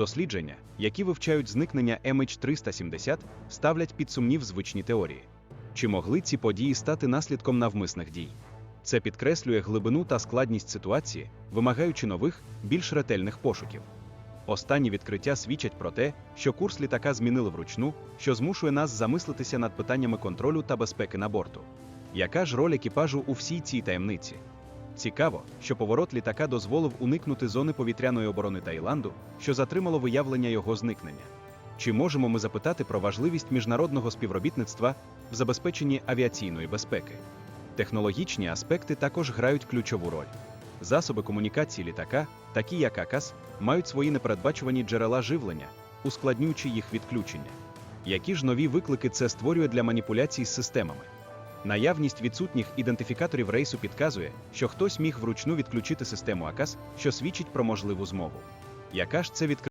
Дослідження, які вивчають зникнення MH370, ставлять під сумнів звичні теорії. Чи могли ці події стати наслідком навмисних дій? Це підкреслює глибину та складність ситуації, вимагаючи нових, більш ретельних пошуків. Останні відкриття свідчать про те, що курс літака змінили вручну, що змушує нас замислитися над питаннями контролю та безпеки на борту. Яка ж роль екіпажу у всій цій таємниці? Цікаво, що поворот літака дозволив уникнути зони повітряної оборони Таїланду, що затримало виявлення його зникнення. Чи можемо ми запитати про важливість міжнародного співробітництва в забезпеченні авіаційної безпеки? Технологічні аспекти також грають ключову роль. Засоби комунікації літака, такі як АКАС, мають свої непередбачувані джерела живлення, ускладнюючи їх відключення. Які ж нові виклики це створює для маніпуляцій з системами? Наявність відсутніх ідентифікаторів рейсу підказує, що хтось міг вручну відключити систему АКАС, що свідчить про можливу змову. Яка ж це відкриття?